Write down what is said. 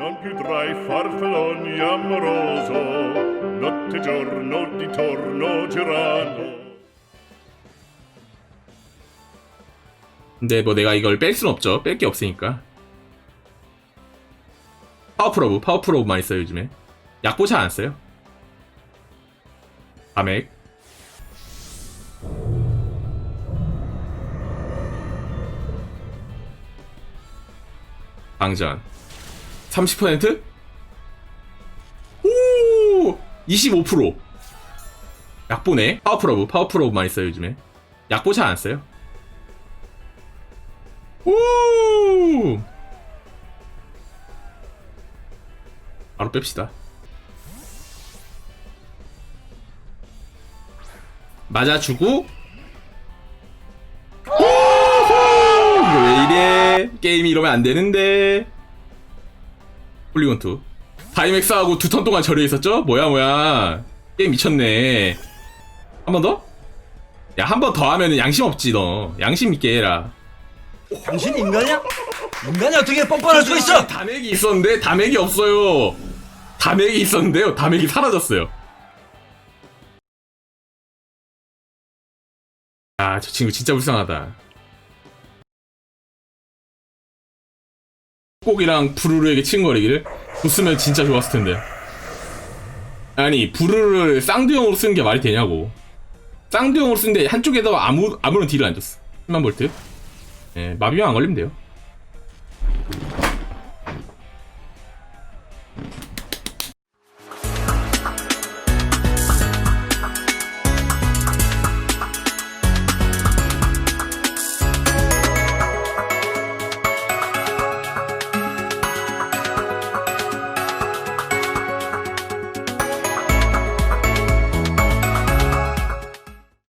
Non più tra i farfalloni amoroso, notte e giorno di torno girano. 근데 뭐 내가 이걸 뺄 순 없죠. 뺄 게 없으니까. 파워풀 오브, 파워풀 오브 많이 써요, 요즘에. 약보 잘 안 써요. 아맥. 방전. 30%? 오! 25%. 약보네. 파워풀 오브, 파워풀 오브 많이 써요, 요즘에. 약보 잘 안 써요. 오! 바로 뺍시다. 맞아주고. 이거 왜 이래? 게임이 이러면 안 되는데. 폴리곤2. 다이맥스하고 두 턴 동안 절여 있었죠? 뭐야, 뭐야. 게임 미쳤네. 한 번 더? 야, 한 번 더 하면은 양심 없지, 너. 양심 있게 해라. 당신 인간이야? 인간이 어떻게 뻔뻔할 수가 있어? 담액이 있었는데 담액이 없어요. 담액이 있었는데요. 담액이 사라졌어요. 아, 저 친구 진짜 불쌍하다. 꼭이랑 부르르에게 친거리기를 줬으면 진짜 좋았을 텐데. 아니, 부르르를 쌍두형으로 쓰는 게 말이 되냐고. 쌍두형으로 쓰는데 한쪽에다가 아무, 아무런 딜을 안 줬어. 10만 볼트. 예, 마비만 안 걸리면 돼요.